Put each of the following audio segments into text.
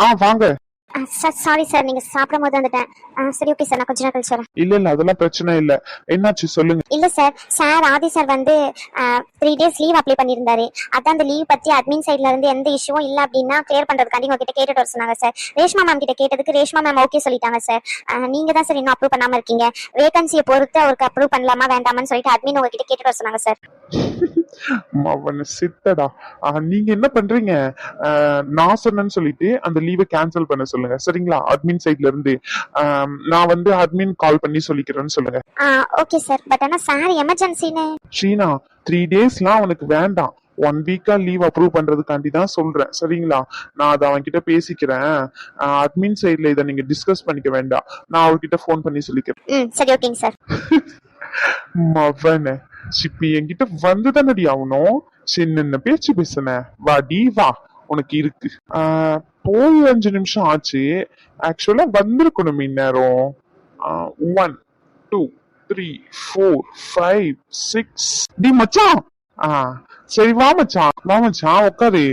ஆ வாங்க. Sir sorry நீங்க சாப்பிடும் போது வந்துட்டேன் சரி ஓகே சார் நான் கொஞ்ச நேரம் கழிச்சு வரேன். இல்ல இல்ல அதெல்லாம் பிரச்சனை இல்ல. என்னாச்சு சொல்லுங்க. இல்ல சார் சார் ஆதி சார் வந்து த்ரீ டேஸ் லீவ் அப்ளை பண்ணியிருந்தாரு. அதான் அந்த லீவ் பத்தி அட்மின் சைட்ல இருந்து எந்த இஷ்யூவும் இல்ல அப்படின்னா கிளியர் பண்றதுக்காண்டி உங்ககிட்ட கேட்டுட்டு வர சொன்னாங்க சார். ரேஷ்மா மேம் கிட்ட கேட்டதுக்கு ரேஷ்மா மேம் ஓகே சொல்லிட்டாங்க சார். நீங்க தான் சார் இன்னும் அப்ரூவ் பண்ணாம இருக்கீங்க. வேகன்சியை பொறுத்து அவருக்கு அப்ரூவ் பண்ணலாமா வேண்டாமான்னு சொல்லிட்டு அட்மின் உங்ககிட்ட கேட்டுட்டு வர சொன்னாங்க சார். அவன சித்தடா. நீங்க என்ன பண்றீங்க? நான் சொன்னேன்னு சொல்லிட்டு அந்த லீவை கேன்சல் பண்ண சொல்லுங்க. சரிங்களா? அட்மின் சைட்ல இருந்து. நான் வந்து அட்மின் கால் பண்ணி சொல்லிக்கிறேன்னு சொல்லுங்க. ஓகே சார் பட் ஆனா சார் எமர்ஜென்சின்னு ஷீனா த்ரீ டேஸ்லாம் அவனுக்கு வேண்டாம். ஒன் வீக்கா லீவ் அப்ரூவ் பண்றதுக்காண்டி தான் சொல்றேன். சரிங்களா? நான் அதை அவன்கிட்ட பேசிக்கிறேன். அட்மின் சைட்ல இதை நீங்க டிஸ்கஸ் பண்ணிக்க வேண்டாம். நான் அவர்கிட்ட ஃபோன் பண்ணி சொல்லிக்கிறேன். சரி ஓகேங்க சார் மவன. இப்ப என்கிட்ட வந்து தானடி ஆகணும் சின்ன பேச்சு பேசுன. வாடி வா. உனக்கு இருக்கு. ஆஹ், போய் அஞ்சு நிமிஷம் ஆச்சு. ஆக்சுவலா வந்திருக்கணும் இந்நேரம் one two three four five six D மச்சான். ஆ சரி வா மச்சான். வா மச்சான் உட்காரு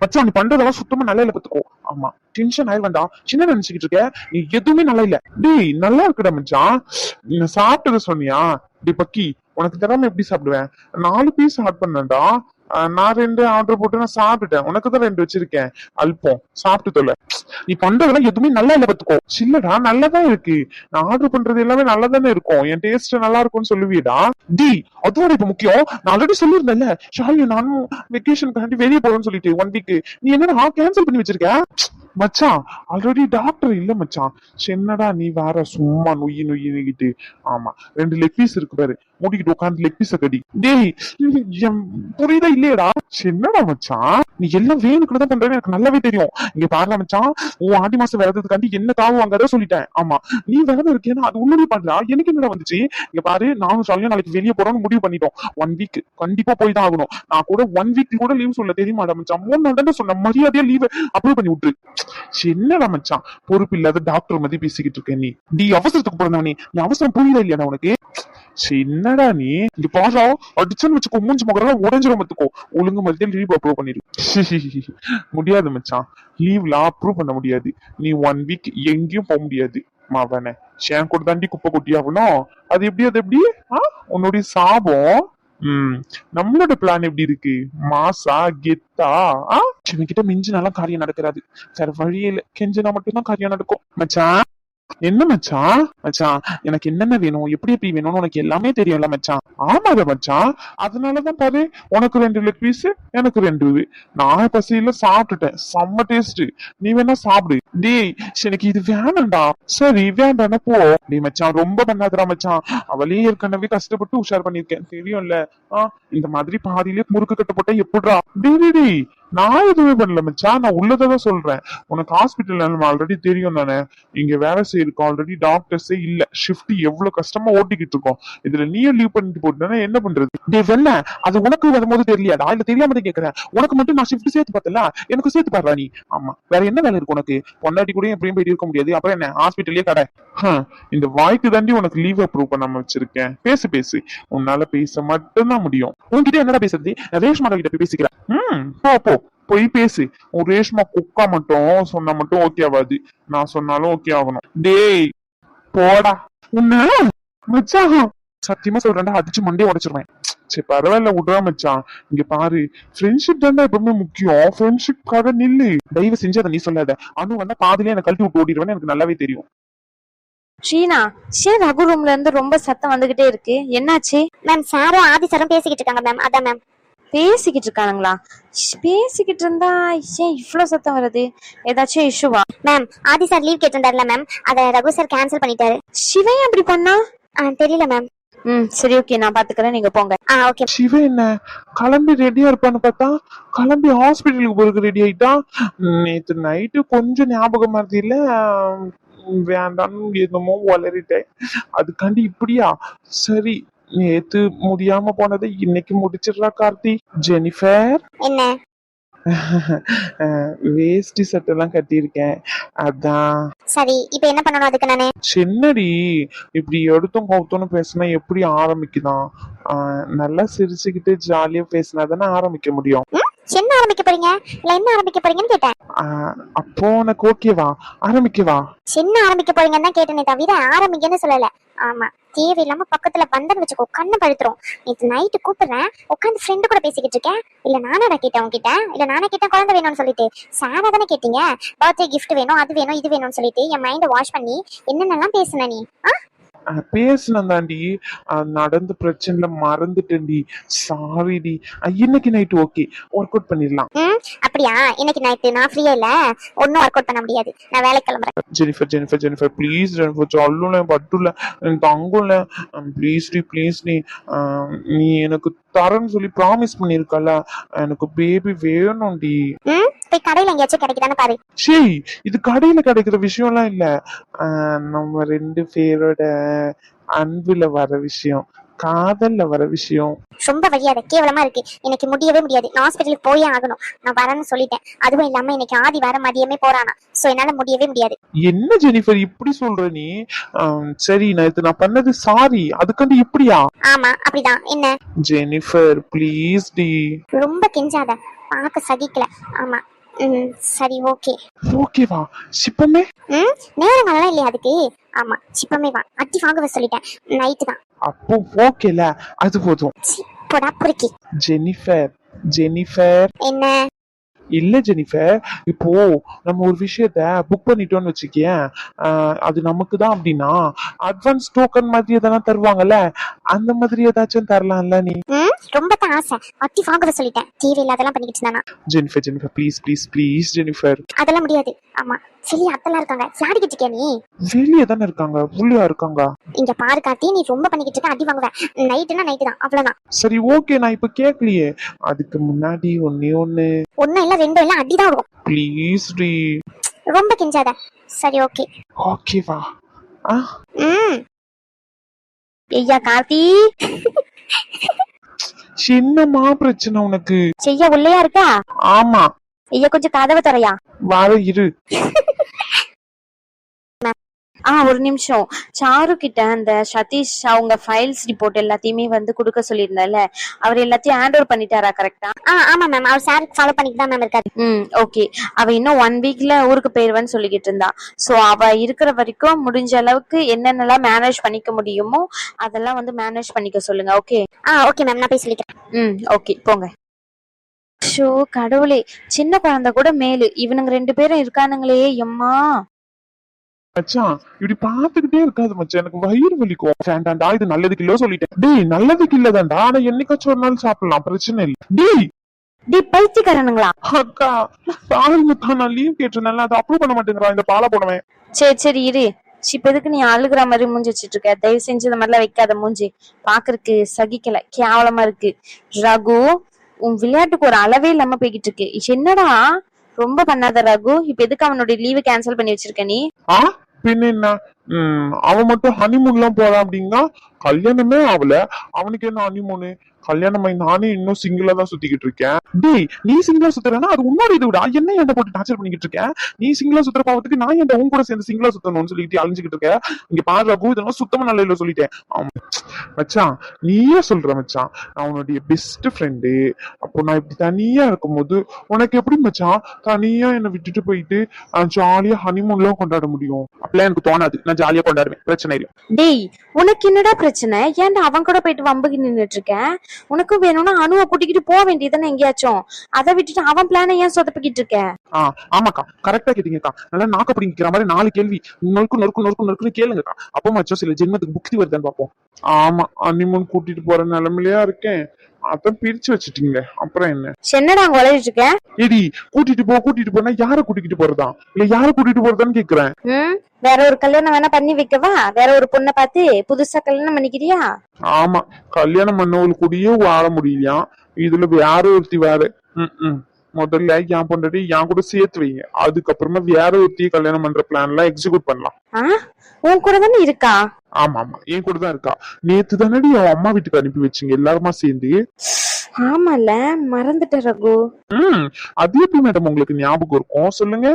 மச்சான் நீ பண்றதெல்லாம் சுத்தமா நல்லா இல்ல பாத்துக்கோ. ஆமா டென்ஷன் ஆயிடுவேண்டா சின்ன நினைச்சுக்கிட்டு இருக்க? நீ எதுவுமே நல்லா இல்ல. டேய் நல்லா இருக்குடா மச்சான். நீ சாப்பிட்டத சொன்னியா? டி பக்கி உனக்கு தராம எப்படி சாப்பிடுவேன்? நாலு பீஸ் ஆட் பண்ணேன்டா. நான் ரெண்டு ஆர்டர் போட்டு நான் சாப்பிட்டுட்டேன். உனக்கு தான் ரெண்டு வச்சிருக்கேன். அல்பம். சாப்பிட்டு தொல்ல நீ பண்றதெல்லாம் எதுவுமே நல்லா இல்ல பாத்துக்கோ சில்லடா நல்லாதான் இருக்கு. நான் ஆர்டர் பண்றது எல்லாமே நல்லா தானே இருக்கும். என் டேஸ்ட் நல்லா இருக்கும்னு சொல்லுவீடா டி அதுவும் இப்ப முக்கியம். நான் ஆல்ரெடி சொல்லியிருந்தேன்ல. ஷாலி நானும் வெக்கேஷனுக்காண்டி வெளியே போறேன்னு சொல்லிட்டு ஒன் வீக் நீ என்னடா கேன்சல் பண்ணி வச்சிருக்க? மச்சான் ஆல்ரெடி டாக்டர் இல்ல மச்சான். என்னடா நீ வேற சும்மா நொய்யி நொய்யிக்கிட்டு ஆமா ரெண்டு லெக் பீஸ் இருக்கு பாரு. மூடிக்கிட்டு உட்காந்து லெக் பீஸ கடி. டேய் புரியுதா இல்லையடா? என்னடா மச்சான்? நீ எல்லாம் வேணுக்குன்னு தான் பண்றேன்னு எனக்கு நல்லாவே தெரியும். இங்க பாருல மச்சான் உன் ஆடி மாசம் விரதத்துக்காண்டி என்ன தாவு வாங்காத சொல்லிட்டேன். ஆமா நீ விரதம் இருக்கேன்னா அது உன்னுடைய பண்றா எனக்கு என்னடா வந்துச்சு? இங்க பாரு நானும் சொல்லியும் நாளைக்கு வெளியே போறோம்னு முடிவு பண்ணிட்டோம். ஒன் வீக் கண்டிப்பா போய் தான் ஆகணும். நான் கூட ஒன் வீக் கூட லீவ் சொல்ல தெரியுமா மச்சான்? மூணு நாள் தான் சொன்ன. மரியாதையா லீவ் அப்ரூவ் பண்ணி விட்டுரு. என்னடா மச்சான். பொறுப்பு இல்லாத டாக்டர் மாதிரி பேசிக்கிட்டு இருக்க நீ. நீ அவசரத்துக்கு பிறந்தவனே நீ. அவசரம் புரியல இல்லையாடா உனக்கு? என்னடா நீ? இங்க பாரா அடிச்சுன்னு வச்சுக்கோ மூஞ்சி மகரெல்லாம் உடஞ்சிரும் மத்துக்கோ ஒழுங்கு மத்திய லீவ் அப்ரூவ் பண்ணிடு முடியாது மச்சான். லீவ்ல அப்ரூவ் பண்ண முடியாது. நீ ஒன் வீக் எங்கேயும் போக முடியாது மாவன. ஷேன் கூட தாண்டி குப்பை கொட்டி ஆகணும் அது எப்படி அது எப்படி? உன்னுடைய சாபம்? உம் நம்மளோட பிளான் எப்படி இருக்கு? மாசா கெத்தா? ஆ? இவன் கிட்ட மிஞ்சினாலாம் காரியம் நடக்கிறாது வேற வழியே கெஞ்சினா மட்டும்தான் காரியம் நடக்கும். மச்சான். என்ன மச்சான்? மச்சான் எனக்கு என்னென்ன வேணும்? எப்படி எப்படி வேணும்னு உனக்கு எல்லாமே தெரியும்ல மச்சான். ஆமாத மச்சான். அதனாலதான் பாரு உனக்கு ரெண்டு லெக் பீஸ் எனக்கு ரெண்டு இது. நான் பசியில சாப்பிட்டுட்டேன். செம்ம டேஸ்ட் நீ வேணா சாப்பிடு. டேய் எனக்கு இது வேணாம்டா. சரி வேண்டாம் போ. டேய் மச்சான் ரொம்ப பண்ணாதடா மச்சான். அவளே ஏற்கனவே கஷ்டப்பட்டு உஷார் பண்ணிருக்கேன் தெரியும்ல. ஆஹ் இந்த மாதிரி பாதியிலே முறுக்கு கட்ட போட்டா எப்படிடா? டேய் டேய். நான் எதுவுமே பண்ணல மச்சான் நான் உள்ளதான் சொல்றேன். உனக்கு ஹாஸ்பிட்டல் ஆல்ரெடி தெரியும் தானே. இங்க வேலை செய்யிருக்கோம் ஆல்ரெடி டாக்டர்ஸே இல்ல. ஷிஃப்ட் எவ்வளவு கஷ்டமா ஓட்டிக்கிட்டு இருக்கோம். இதுல நீயும் லீவ் பண்ணிட்டு போட்டுனா என்ன பண்றது? டேய் அது உனக்கு வரும்போது தெரியலையாடா? இல்ல தெரியாம தான் கேக்குறேன். உனக்கு மட்டும் நான் ஷிஃப்ட் சேர்த்து பார்த்தல எனக்கு சேர்த்து பாடுறா நீ. ஆமா. வேற என்ன வேலை இருக்கு உனக்கு? பொண்டாட்டி கூட எப்படியும் போயிட்டு இருக்க முடியாது. அப்புறம் என்ன? ஹாஸ்பிட்டல்லயே கடை. இந்த வாய்க்கு தாண்டி உனக்கு லீவ் அப்ரூவ் பண்ணாம வச்சிருக்கேன். பேசு பேசு. உன்னால பேச மட்டும்தான் முடியும். உன்கிட்ட என்னடா பேசுறது? ரேஷ்மாடா கிட்ட போய் பேசிக்கிறேன். ம் போ போ. போய் பேசு. உன் ரேஷ்மா குக்கா மட்டும் சொன்னா மட்டும் ஓகே ஆகாது நான் சொன்னாலும் ஓகே ஆகணும். டேய் போடா. உன்ன மச்சான். சத்தியமா சொல்றேன்டா அடிச்சு மண்டே உடைச்சிருவேன். சரி பரவாயில்ல விடுறா மச்சான். இங்க பாரு ஃப்ரெண்ட்ஷிப் தானே எப்பவுமே முக்கியம். ஃப்ரெண்ட்ஷிப்காக நில்லு. தயவு செஞ்சு அதை நீ சொல்லாத. அனு வந்தா பாதிலே எனக்கு கழட்டி விட்டு ஓடிடுவேன்னு எனக்கு நல்லாவே தெரியும். ஷீனா ஷே ரகு ரூம்ல இருந்து ரொம்ப சத்தம் வந்துகிட்டே இருக்கு. என்னாச்சு? மேம் சாரும் ஆதி சாரும் பேசிக்கிட்டு இருக்காங்க மேம் அதான் மேம் பேசிக்கிட்டு இருக்கானுங்களா? பேசிக்கிட்டு இருந்தா ஏன் இவ்ளோ சத்தம் வருது. ஏதாச்சும் இஷ்யூவா மேம் ஆதி சார் லீவ் கேட்டிருந்தாருல மேம் அதை ரகு சார் கேன்சல் பண்ணிட்டாரு. சிவன் அப்படி பண்ணா? தெரியல மேம் ம் சரி ஓகே நான் பாத்துக்கிறேன் நீங்க போங்க. ஆ ஓகே சிவ என்ன? கிளம்பி ரெடியா இருப்பான்னு பார்த்தா கிளம்பி ஹாஸ்பிட்டலுக்கு போறதுக்கு ரெடி ஆயிட்டான் நேத்து நைட்டு கொஞ்சம் ஞாபகம் மறதியில வேண்டாம்னு என்னமோ வளரிட்டேன் அதுக்காண்டி இப்படியா? சரி நேத்து முடியாம போனதை இன்னைக்கு முடிச்சிடுறா கார்த்தி. ஜெனிஃபர். என்ன? வேஷ்டி சட்டெல்லாம் கட்டியிருக்கேன். அதான். சரி இப்போ என்ன பண்ணணும் அதுக்கு நானு? சின்னடி இப்படி எடுத்தும் கவுத்தோன்னு பேசினா எப்படி ஆரம்பிக்குதான்? நல்லா சிரிச்சுக்கிட்டு ஜாலியா பேசினா தானே ஆரம்பிக்க முடியும். என்ன ஆரம்பிக்க போறீங்க? இல்ல என்ன ஆரம்பிக்க போறீங்கன்னு கேட்டேன். அப்போ உனக்கு ஓகேவா ஆரம்பிக்கவா? என்ன ஆரம்பிக்க போறீங்கன்னு தான் கேட்டேனே தவிர ஆரம்பிக்கன்னு சொல்லல. ஆமா தேவையில்லாம பக்கத்துல வந்தன்னு வச்சுக்கோ கண்ணு படுத்துரும் நேற்று நைட்டு கூப்பிடுறேன் உட்காந்து ஃப்ரெண்டு கூட பேசிக்கிட்டு இருக்கேன். இல்ல நானடா கேட்டேன் உங்ககிட்ட இல்ல நானே கேட்டேன் குழந்தை வேணும்னு சொல்லிட்டு. சாரா தானே கேட்டீங்க? பர்த்டே gift வேணும் அது வேணும் இது வேணும்னு சொல்லிட்டு. என் மைண்டை வாஷ் பண்ணி என்னென்னலாம் பேசுன நீ? ஆ? பேசுனேன் தாண்டி நடந்த பிரச்சனைல மறந்துட்டேன்டி. சாரிடி இன்னைக்கு நைட் ஓகே ஒர்க் அவுட் பண்ணிடலாம். அப்படியா? இன்னைக்கு நைட்டு நான் ஃப்ரீயா இல்ல? ஒன்னும் ஒர்க் அவுட் பண்ண முடியாது. நான் வேலைக்கு கிளம்புறேன். Jennifer Jennifer Jennifer please Jennifer சொல்லுல பட்டுல. எனக்கு தங்கும்ல ப்ளீஸ் டி ப்ளீஸ் நீ நீ எனக்கு தரேன்னு சொல்லி ப்ராமிஸ் பண்ணியிருக்கல எனக்கு பேபி வேணும்டி. ம் போய் கடையில எங்கேயாச்சும் கிடைக்குதான்னு பாரு. சரி இது கடையில கிடைக்கிற விஷயம்லாம் இல்ல. ஆஹ் நம்ம ரெண்டு பேரோட அன்புல வர விஷயம் காதல்ல வர விஷயம். ரொம்ப வழியாத கேவலமா இருக்கு. எனக்கு முடியவே முடியாது. நான் ஹாஸ்பிட்டலுக்கு போயே ஆகணும். நான் வரேன்னு சொல்லிட்டேன். அதுவும் இல்லாம இன்னைக்கு ஆதி வர மதியமே போறானா. சோ என்னால முடியவே முடியாது. என்ன ஜெனிஃபர் இப்படி சொல்ற நீ? ஆஹ் சரி நேத்து நான் பண்ணது சாரி. அதுக்காண்டி இப்படியா? ஆமா அப்படிதான். என்ன? ஜெனிஃபர் ப்ளீஸ் டி. ரொம்ப கெஞ்சாத. பார்க்க சகிக்கல. ஆமா. ம் சரி ஓகே. ஓகேவா? சிப்பமே? ம் நேரங்கள்லாம் இல்லையா அதுக்கு? ஆமா சிப்பமே வா அட்டி வாங்கவே சொல்லிட்டேன். நைட்டு தான். அப்போ ஓகேல அது போதும். சி, போடா புரிக்கி ஜெனிஃபர் ஜெனிஃபர். என்ன? இல்ல ஜெனிஃபர். இப்போ நம்ம ஒரு விஷயத்த புக் பண்ணிட்டோம்னு வச்சுக்கேன். அது நமக்கு தான் அப்படின்னா அட்வான்ஸ் டோக்கன் மாதிரி எதனா தருவாங்கல்ல அந்த மாதிரி ஏதாச்சும் தரலாம்ல நீ? ரொம்ப தான் ஆசை. அட்டி வாங்கவே சொல்லிட்டேன். தேவையில்லாதெல்லாம் பண்ணிக்கிட்டு இருந்தானா? Jennifer Jennifer please please please Jennifer. அதெல்லாம் முடியாது. ஆமா. வெளியே அத்தெல்லாம் இருக்காங்க. விளையாடிக்கிட்டு இருக்கியா நீ? வெளியே தானே இருக்காங்க. உள்ளியா இருக்காங்க. இங்க பாரு கார்த்தி நீ ரொம்ப பண்ணிக்கிட்டு இருக்க அடி வாங்குவேன் நைட்டுனா நைட்டு தான் அவ்வளவுதான். சரி ஓகே நான் இப்ப கேட்கலையே அதுக்கு முன்னாடி ஒன்னே ஒண்ணு. ஒன்னும் இல்ல ரெண்டும் இல்ல அடி தான் வரும். ப்ளீஸ் டி. ரொம்ப கெஞ்சாத. சரி ஓகே ஓகேவா ஆ? ம். ஐயா கார்த்தி. என்னம்மா பிரச்சனை உனக்கு. செய்ய உள்ளேயா இருக்கா? ஆமா. ஐயா கொஞ்சம் கதவை தரையா வர இரு. ஆ ஒரு நிமிஷம். சாரு கிட்ட அந்த சதீஷ் அவங்க ஃபைல்ஸ் ரிப்போர்ட் எல்லாத்தையுமே வந்து கொடுக்க சொல்லியிருந்தல அவர் எல்லாத்தையும் ஹேண்ட் ஓவர் பண்ணிட்டாரா கரெக்டா ஆ ஆமா மேம் அவர் சார் ஃபாலோ பண்ணிட்டு தான் மேம் இருக்காரு. ம் ஓகே அவ இன்னும் ஒன் வீக்ல ஊருக்கு போயிருவேன்னு சொல்லிக்கிட்டு இருந்தா. சோ அவ இருக்கிற வரைக்கும் முடிஞ்ச அளவுக்கு என்னென்னலாம் மேனேஜ் பண்ணிக்க முடியுமோ அதெல்லாம் வந்து மேனேஜ் பண்ணிக்க சொல்லுங்க ஓகே ஆ ஓகே மேம் நான் போய் சொல்லிக்கிறேன். ம் ஓகே போங்க. ஷோ கடவுளே. சின்ன குழந்தை கூட மேலு. இவனுங்க ரெண்டு பேரும் இருக்கானுங்களே எம்மா. மச்சான் இப்படி பாத்துக்கிட்டே இருக்காது மச்சான். எனக்கு வயிறு வலிக்கும். இது நல்லதுக்கு இல்ல சொல்லிட்டேன். டேய் நல்லதுக்கு இல்லதான்டா ஆனா என்னைக்காச்சும் ஒரு நாள் சாப்பிடலாம். பிரச்சனை இல்ல. டேய்! டி பைத்தியக்காரனுங்களா? அக்கா பாருங்க தான் நான் லீவ் கேட்டிருந்தேன்ல அதை அப்ரூவ் பண்ண மாட்டேங்கிறான் இந்த பாலா போனவன் சரி சரி இரு. இப்ப எதுக்கு நீ அழுகுற மாதிரி மூஞ்சி வச்சிட்டு இருக்க? தயவு செஞ்சு இந்த மாதிரிலாம் வைக்காத மூஞ்சி. பாக்குறதுக்கு சகிக்கல. கேவலமா இருக்கு. ரகு உன் விளையாட்டுக்கு ஒரு அளவே இல்லாம போய்கிட்டு இருக்கு. என்னடா? ரொம்ப பண்ணாத ரகு. இப்ப எதுக்கு அவனுடைய லீவு கேன்சல் பண்ணி வச்சிருக்க நீ? பின்ன என்ன? உம் அவன் மட்டும் ஹனிமூன் எல்லாம் போறான் அப்படின்னா கல்யாணமே ஆகல. அவனுக்கு என்ன ஹனிமூனு கல்யாணம் ஆகி நானே இன்னும் சிங்கிளா தான் சுத்திக்கிட்டு இருக்கேன். டேய் நீ சிங்கிளா சுத்துறனா அது உன்னோட இது விடா. என்ன என்ன போட்டு டார்ச்சர் பண்ணிக்கிட்டு இருக்கேன் நீ சிங்கிளா சுத்துற பாவத்துக்கு நான் என் உன் கூட சேர்ந்து சிங்கிளா சுத்தணும்னு சொல்லிட்டு அழிஞ்சுக்கிட்டு இருக்கேன் இங்க பாரு ரகு இதெல்லாம் சுத்தமா நல்ல இல்லை சொல்லிட்டேன். ஆமா. மச்சான் நீயே சொல்ற மச்சான் நான் உன்னுடைய பெஸ்ட் ஃப்ரெண்டு அப்போ நான் இப்படி தனியா இருக்கும்போது உனக்கு எப்படி மச்சான்? தனியா என்னை விட்டுட்டு போயிட்டு ஜாலியா ஹனிமூன்லாம் கொண்டாட முடியும். அப்படிலாம் எனக்கு தோணாது. நான் ஜாலியா கொண்டாடுவேன். பிரச்சனை இல்லை. டேய் உனக்கு என்னடா பிரச்சனை? ஏன்டா அவன் கூட போயிட்டு வம்புக்கு நின்னுட்டு இருக்கேன்? உனக்கும் வேணும்னா அணுவை கூட்டிக்கிட்டு போக வேண்டியதானே எங்கேயாச்சும். அதை விட்டுட்டு அவன் பிளானை ஏன் சொதப்பிக்கிட்டு இருக்க? ஆ ஆமாக்கா. கரெக்டா கேட்டீங்கக்கா. நல்லா நாக்க பிடிங்கிற மாதிரி நாலு கேள்வி. நொறுக்கு நொறுக்கு நொறுக்கு நொறுக்குன்னு கேளுங்கக்கா. அப்போ மச்சோ சில ஜென்மத்துக்கு புக்தி வருதான்னு பார்ப்போம். ஆமா ஹனிமூன் கூட்டிட்டு போற நிலைமையிலயா இருக்கேன். அதான் பிரிச்சு வச்சுட்டீங்க அப்புறம் என்ன? என்னடா அங்க வளையிட்டு இருக்க? எடி கூட்டிட்டு போ கூட்டிட்டு போனா யார கூட்டிட்டு போறதா? இல்ல யார கூட்டிட்டு போறதான்னு கேக்குறேன். ம்? வேற ஒரு கல்யாணம் வேணா பண்ணி வைக்கவா? வேற ஒரு பொண்ணை பார்த்து புதுசா கல்யாணம் பண்ணிக்கிறியா? ஆமா கல்யாணம் பண்ணவள் கூடயே வாழ முடியலையா? இதுல வேற ஒருத்தி வேற. ம், ம். முதல்ல என் பொண்டாட்டி என் கூட சேர்த்து வைங்க. அதுக்கப்புறமா வேற ஒருத்தியை கல்யாணம் பண்ற பிளான் எல்லாம் எக்ஸிக்யூட் பண்ணலாம். உன் கூட தானே இருக்கா? ஆமா ஆமா. என் கூட தான் இருக்கா. நேத்து தானடி அவன் அம்மா வீட்டுக்கு அனுப்பி வச்சீங்க எல்லாருமா சேர்ந்து. ஆமால மறந்துட்ட ரகு. ம் அது எப்படி மேடம் உங்களுக்கு ஞாபகம் இருக்கும்? சொல்லுங்க.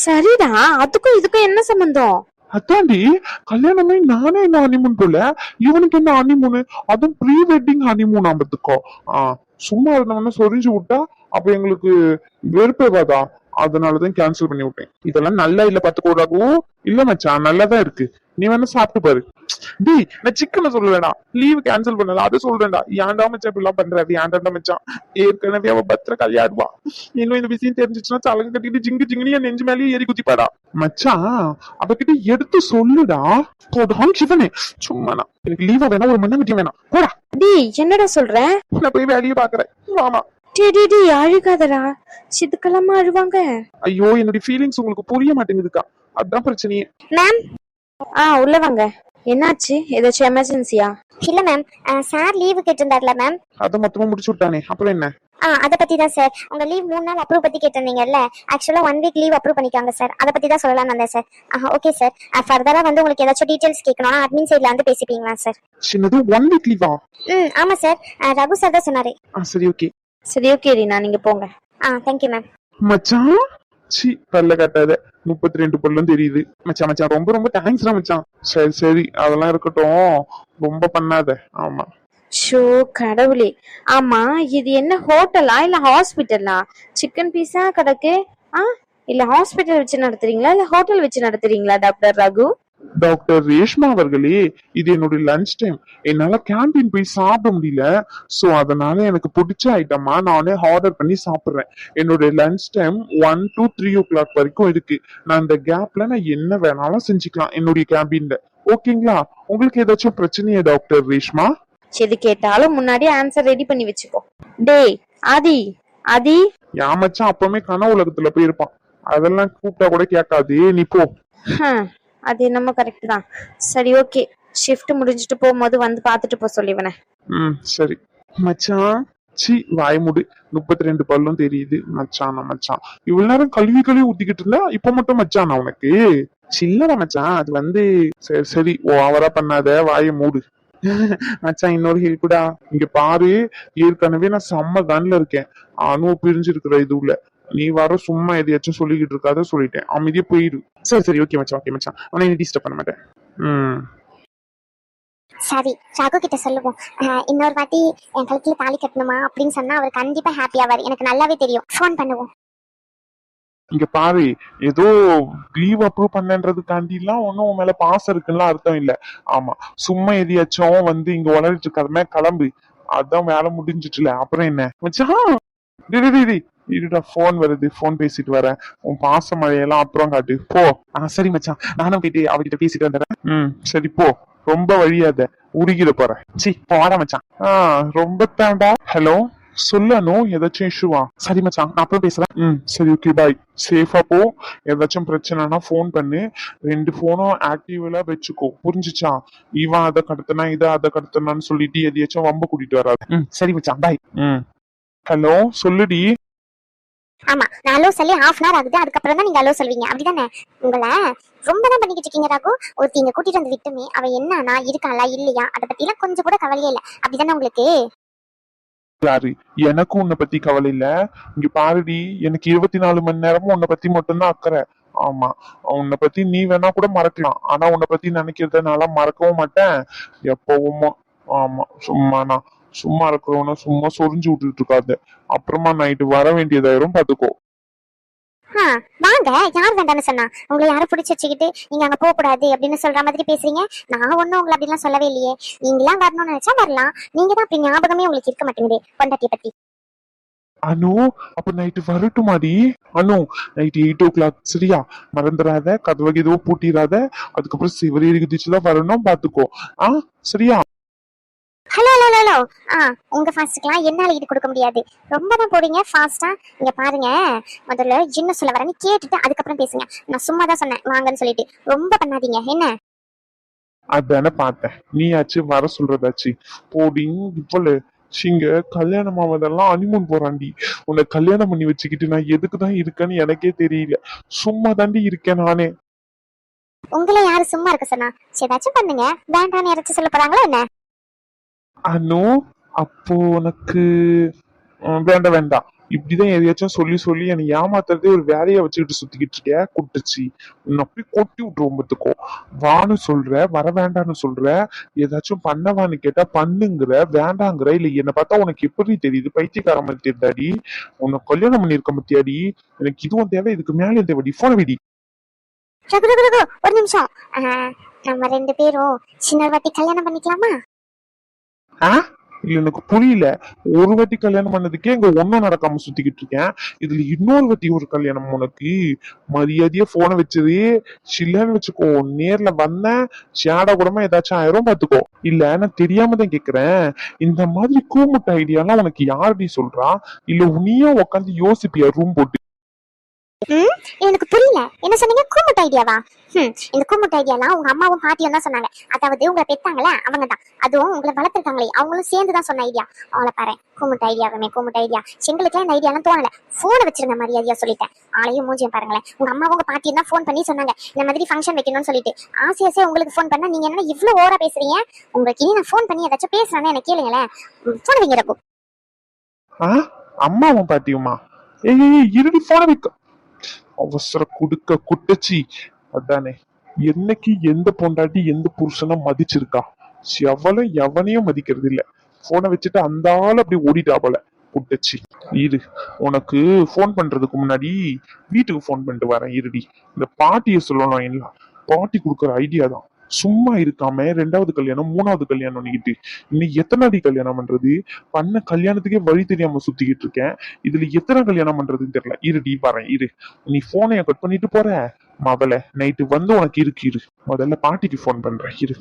சரிடா அதுக்கும் இதுக்கும் என்ன சம்பந்தம்? அதாண்டி கல்யாணமே நானே என்ன ஹனிமூன் போல? இவனுக்கு என்ன ஹனிமூனு அதுவும் ப்ரீ வெட்டிங் ஹனிமூன் ஆம்பத்துக்கோ சும்மா இருந்தவன சொரிஞ்சு விட்டா அப்ப எங்களுக்கு வெறுப்பேவாதா அதனாலதான் கேன்சல் பண்ணி விட்டேன். இதெல்லாம் நல்லா இல்ல பாத்துக்கோ ரகு இல்ல மச்சான் நல்லாதான் இருக்கு. நீ வேணா சாப்பிட்டு பாரு. டேய் நான் சிக்கனை சொல்லலடா. லீவ் கேன்சல் பண்ணல அதை சொல்றேன்டா. ஏன்டா மச்சான் இப்படி எல்லாம் பண்றாரு ஏன்டா மச்சான்? ஏற்கனவே அவ பத்திர கல்யாடுவா இன்னும் இந்த விஷயம் தெரிஞ்சிச்சுன்னா சலங்க கட்டிட்டு ஜிங்கு ஜிங்குனு என் நெஞ்சு மேலேயே ஏறி குதிப்பாடா. மச்சான் அவகிட்ட எடுத்து சொல்லுடா. போடான் சிவனே. சும்மா நான். எனக்கு லீவா வேணா ஒரு மண்ணை விட்டியம் வேணாம். போடா. டேய் என்னடா சொல்ற? நான் போய் வேலையை பாக்குறேன் வாமா டே டே டே அழுகாதடா. சிதுக்கெல்லாமா அழுவாங்க. ஐயோ என்னுடைய ஃபீலிங்ஸ் உங்களுக்கு புரிய மாட்டேங்குதுக்கா. அதான் பிரச்சனையே. மேம் ஆ உள்ள வாங்க. என்னாச்சு? ஏதாச்சும் எமர்ஜென்சியா இல்ல மேம் சார் லீவு கேட்டிருந்தார்ல மேம் அதை மொத்தமா முடிச்சு விட்டானே. அப்புறம் என்ன? ஆ அதை பத்தி தான் சார் உங்க லீவ் மூணு நாள் அப்ரூவ் பத்தி கேட்டிருந்தீங்கல்ல? ஆக்சுவலா ஒன் வீக் லீவ் அப்ரூவ் பண்ணிக்காங்க சார் அதை பத்தி தான் சொல்லலாம்னு வந்தேன் சார் ஓகே சார் ஃபர்தரா வந்து உங்களுக்கு ஏதாச்சும் டீடைல்ஸ் கேட்கணும்னா அட்மின் சைட்ல வந்து பேசிப்பீங்களா சார் சின்னது ஒன் வீக் லீவா ம் ஆமா சார் ரகு சார் தான் சொன்னாரு. ஆ சரி ஓகே சரி ஓகே ரீனா நீங்க போங்க. ஆ தேங்க்யூ மேம் மச்சான்? சி பல்ல கட்டாத. முப்பத்தி ரெண்டு பல்லும் தெரியுது. மச்சான் மச்சான் ரொம்ப ரொம்ப தேங்க்ஸ்டா மச்சான். சரி சரி அதெல்லாம் இருக்கட்டும். ரொம்ப பண்ணாத. ஆமா. ஷோ கடவுளே. ஆமா இது என்ன ஹோட்டலா இல்ல ஹாஸ்பிட்டலா? சிக்கன் பீஸா கிடக்கு? ஆ இல்ல ஹாஸ்பிட்டல் வச்சு நடத்துறீங்களா இல்ல ஹோட்டல் வச்சு நடத்துறீங்களா டாக்டர் ரகு? டாக்டர் ரேஷ்மா அவர்களே இது என்னுடைய லஞ்ச் டைம் என்னால கேண்டீன் போய் சாப்பிட முடியல. சோ அதனால எனக்கு பிடிச்ச ஐட்டமா நானே ஆர்டர் பண்ணி சாப்பிடுறேன். என்னுடைய lunch time one two three o'clock வரைக்கும் இருக்கு. நான் இந்த கேப்ல நான் என்ன வேணாலும் செஞ்சுக்கலாம் என்னுடைய கேபின்ல ஓகேங்களா உங்களுக்கு ஏதாச்சும் பிரச்சனையா டாக்டர் ரேஷ்மா? எது கேட்டாலும் முன்னாடி ஆன்சர் ரெடி பண்ணி வச்சுக்கோ. டேய் ஆதி ஆதி. என் மச்சான் அப்பவுமே கனவு உலகத்துல போயிருப்பான். அதெல்லாம் கூப்பிட்டா கூட கேட்காது நீ போ. ஹம், அது என்னமோ கரெக்ட் தான். சரி ஓகே ஷிஃப்ட் முடிஞ்சிட்டு போகும்போது வந்து பார்த்துட்டு போ சொல்லிவனே ம் சரி. மச்சான் சி வாய் மூடு. முப்பத்தி ரெண்டு பல்லும் தெரியுது. மச்சான் மச்சான். இவ்வளவு நேரம் கழுவி கழுவி ஊத்திக்கிட்டு இருந்தா இப்ப மட்டும் மச்சான் உனக்கு? சில்லற மச்சான் அது வந்து சரி சரி ஓ அவரா பண்ணாத வாயை மூடு. மச்சான் இன்னொரு ஹெல்ப்டா இங்க பாரு ஏற்கனவே நான் செம்ம கன்ல இருக்கேன். அணு பிரிஞ்சிருக்கிற இதுல நீ வர சும்மா எதையாச்சும் சொல்லிக்கிட்டு இருக்காத சொல்லிட்டேன். அமைதியா போயிடு சரி சரி ஓகே மச்சான் ஓகே மச்சான். உன்னை டிஸ்டர்ப் பண்ண மாட்டேன். ம். சரி ரகு கிட்ட சொல்லுவோம். இன்னொரு வாட்டி என் கழுத்துல தாலி கட்டணுமா அப்படின்னு சொன்னா அவர் கண்டிப்பா ஹாப்பி ஆவார். எனக்கு நல்லாவே தெரியும். ஃபோன் பண்ணுவோம். இங்க பாரு ஏதோ லீவ் அப்ரூவ் பண்ணன்றதுக்காண்டி எல்லாம் ஒன்னும் உன் மேல பாசம் இருக்குன்னு அர்த்தம் இல்ல. ஆமா சும்மா எதையாச்சும் வந்து இங்க உளறிட்டு இருக்காதமே கிளம்பு. அதான் வேலை முடிஞ்சிட்டுல. அப்புறம் என்ன? மச்சான்! டேய், டேய். இருடா போன் வருது போன் பேசிட்டு வரேன். உன் பாச மழையெல்லாம் அப்புறம் காட்டு. போ. ஆ சரி மச்சான். நானும் போயிட்டு அவகிட்ட பேசிட்டு வந்துடுறேன். ம் சரி போ. ரொம்ப வழியாத உருகிட போறேன் சி போடா மச்சான். ஆ ரொம்ப தாண்டா. ஹலோ சொல்லணும் ஏதாச்சும் இஷ்யூவா சரி மச்சான். நான் அப்புறம் பேசுறேன். ம் சரி ஓகே பாய் சேஃபா போ. ஏதாச்சும் பிரச்சனைனா ஃபோன் பண்ணு. ரெண்டு போனும் ஆக்டிவ்ல வச்சுக்கோ. புரிஞ்சுச்சா? இவன் அதை கடத்தினா இதை அதை கடத்தினான்னு சொல்லிட்டு எதையாச்சும் வம்ப கூட்டிட்டு வராது. ம் சரி மச்சான். பாய் ம். ஹலோ சொல்லுடி. ஆமா நான் அலோ சொல்லி ஹாஃப் அன் ஆகுது அதுக்கப்புறம் தான் நீங்க அலோ சொல்வீங்க. அப்படிதானே? உங்களை ரொம்ப தான் பண்ணிக்கிட்டு இருக்கீங்க ராகு. ஒருத்தி இங்க கூட்டிட்டு வந்து விட்டுமே அவ என்னன்னா இருக்காளா இல்லையா? அதை பத்தி எல்லாம் கொஞ்சம் கூட கவலையே இல்ல. அப்படிதானே உங்களுக்கு? யாரு எனக்கும் உன்னை பத்தி கவலை இல்ல. இங்க பாருடி எனக்கு இருபத்தி நாலு மணி நேரமும் உன்னை பத்தி மட்டும்தான் அக்கறை. ஆமா உன்னை பத்தி நீ வேணா கூட மறக்கலாம். ஆனா உன்னை பத்தி நினைக்கிறத நான் மறக்கவும் மாட்டேன். எப்பவும். ஆமா சும்மா நான் சும்மா இருக்கிறவன சும்மா சொரிஞ்சு விட்டுட்டு இருக்காது. அப்புறமா நைட்டு வர வேண்டியதாயிரும் பாத்துக்கோ. வாங்க. யார் வேண்டாம்னு சொன்னா? உங்களை யாரும் பிடிச்சி வச்சுக்கிட்டு நீங்க அங்க போக கூடாது அப்படின்னு சொல்ற மாதிரி பேசுறீங்க? நான் ஒண்ணும் உங்களை அப்படிலாம் சொல்லவே இல்லையே. நீங்களாம் வரணும்னு நினைச்சா வரலாம். நீங்க தான் அப்படி ஞாபகமே உங்களுக்கு இருக்க மாட்டேங்குது பொண்டாட்டிய பத்தி. அனு அப்ப நைட்டு வரட்டுமாடி? Anu night eight o'clock சரியா? மறந்துடாத கதவை எதுவும் பூட்டிடாத அதுக்கப்புறம் சிவரேறி குதிச்சுதான் வரணும் பாத்துக்கோ. ஆ சரியா? ஹலோ ஹலோ ஹலோ ஆ. உங்க ஃபாஸ்ட்டுக்கெல்லாம் என்னால இது கொடுக்க முடியாது. ரொம்ப தான் போறீங்க ஃபாஸ்டா இங்க பாருங்க. முதல்ல என்ன சொல்ல வரேன்னு கேட்டுட்டு அதுக்கப்புறம் பேசுங்க. நான் சும்மா தான் சொன்னேன் வாங்கன்னு சொல்லிட்டு. ரொம்ப பண்ணாதீங்க. என்ன? அதானே பார்த்தேன். நீயாச்சு வர சொல்றதாச்சு. போடி இவ்வளவு. இங்க கல்யாணம் ஆவதெல்லாம் அனிமூன் போறாண்டி. உன்னை கல்யாணம் பண்ணி வச்சுக்கிட்டு நான் எதுக்கு தான் இருக்கேன்னு எனக்கே தெரியல. சும்மா தாண்டி இருக்கேன் நானே. உங்களை யாரு சும்மா இருக்க சொன்னா? ஏதாச்சும் பண்ணுங்க. வேண்டாம்னு யாராச்சும் சொல்ல போறாங்களா என்ன? அனு அப்போ உனக்கு உம், வேண்டாம் வேண்டாம் இப்படிதான் எதையாச்சும் சொல்லி சொல்லி என்னை ஏமாத்துறதே ஒரு வேலையை வச்சுக்கிட்டு சுத்திக்கிட்டு இருக்கியா? குட்டுச்சு. உன்னை அப்படி கொட்டி விட்டுருவோம் பத்துக்கோ வான்னு சொல்ற வர வேண்டாம்னு சொல்ற ஏதாச்சும் பண்ணவான்னு கேட்டா பண்ணுங்கிற வேண்டாங்கிற இல்ல என்னை பார்த்தா உனக்கு எப்படி தெரியுது? பைத்தியக்கார மாதிரி தெரியுதாடி உன்னை கல்யாணம் பண்ணிருக்க மத்தியாடி எனக்கு இதுவும் தேவை இதுக்கு மேலே தேவைடி போன விடி. ரகு ரகு ரகு ஒரு நிமிஷம். நம்ம ரெண்டு பேரும் சின்ன வாட்டி கல்யாணம் பண்ணிக்கலாமா? ஆ? இல்ல எனக்கு புரியல. ஒரு வாட்டி கல்யாணம் பண்ணதுக்கே இங்க ஒண்ணும் நடக்காம சுத்திக்கிட்டு இருக்கேன். இதுல இன்னொரு வாட்டி ஒரு கல்யாணம் உனக்கு. மரியாதையா போனை வச்சது சில்லன்னு வச்சுக்கோ. நேர்ல வந்தேன். ஷேடா கூடமா ஏதாச்சும் ஆயிரும் பாத்துக்கோ. இல்ல நான் தெரியாம தான் கேக்குறேன். இந்த மாதிரி கூமுட்ட ஐடியாலாம் உனக்கு யாருடி சொல்றா? இல்ல உனியா உட்காந்து யோசிப்பியா? ரூம் போட்டு. எனக்கு புரியல. என்ன சொன்னீங்க? கூமுட் ஐடியாவா? ஹம், இந்த கூமுட் ஐடியாலாம் உங்க அம்மாவும் பாட்டியும் தான் சொன்னாங்க. அதாவது உங்களை பெத்தாங்களே அவங்க தான் அதுவும் உங்களை வளர்த்துருக்காங்களே அவங்களும் சேர்ந்து தான் சொன்ன ஐடியா. அவளை பாரு கூமுட் ஐடியாவுமே கூமுட் ஐடியா. எங்களுக்குலாம் இந்த ஐடியாலாம் தோணல. போனை வச்சிருங்க மரியாதையா சொல்லிட்டேன். ஆளையும் மூஞ்சியும் பாருங்களேன். உங்க அம்மா உங்க பாட்டியும் தான் ஃபோன் பண்ணி சொன்னாங்க. இந்த மாதிரி ஃபங்க்ஷன் வைக்கணும்னு சொல்லிட்டு. ஆசை ஆசையா உங்களுக்கு ஃபோன் பண்ணா நீங்க என்ன இவ்வளவு ஓரா பேசுறீங்க? உங்களுக்கு இனி நான் ஃபோன் பண்ணி ஏதாச்சும் பேசுறேன்னு எனக்கு கேளுங்களேன். ஃபோன் வைங்க ரகு. அம்மாவும் பாட்டியுமா? ஏய் ஏய், ஏய், இருடி போன வைக்க. அவசர குடுக்க குட்டச்சி. அதானே. என்னைக்கு எந்த பொண்டாட்டி எந்த புருஷனை மதிச்சிருக்கா? எவளும் எவனையும் மதிக்கிறது இல்ல போனை வச்சுட்டு அந்த ஆள் அப்படி ஓடிட்டா போல. குட்டச்சி இரு. உனக்கு போன் பண்றதுக்கு முன்னாடி வீட்டுக்கு போன் பண்ணிட்டு வரேன். இருடி. இந்த பாட்டியை சொல்லணும் பாட்டி கொடுக்குற ஐடியா தான். சும்மா இருக்காம ரெண்டாவது கல்யாணம் மூணாவது கல்யாணம் பண்ணிக்கிட்டு இன்னும் எத்தனை அடி கல்யாணம் பண்றது? பண்ண கல்யாணத்துக்கே வழி தெரியாம சுத்திக்கிட்டு இருக்கேன். இதுல எத்தனை கல்யாணம் பண்றதுன்னு தெரியல. இருடி பாறேன் இரு. நீ போனைய கட் பண்ணிட்டு போற. முதல்ல நைட்டு வந்து உனக்கு இருக்கு இரு. முதல்ல பாட்டிக்கு போன் பண்றேன் இரு.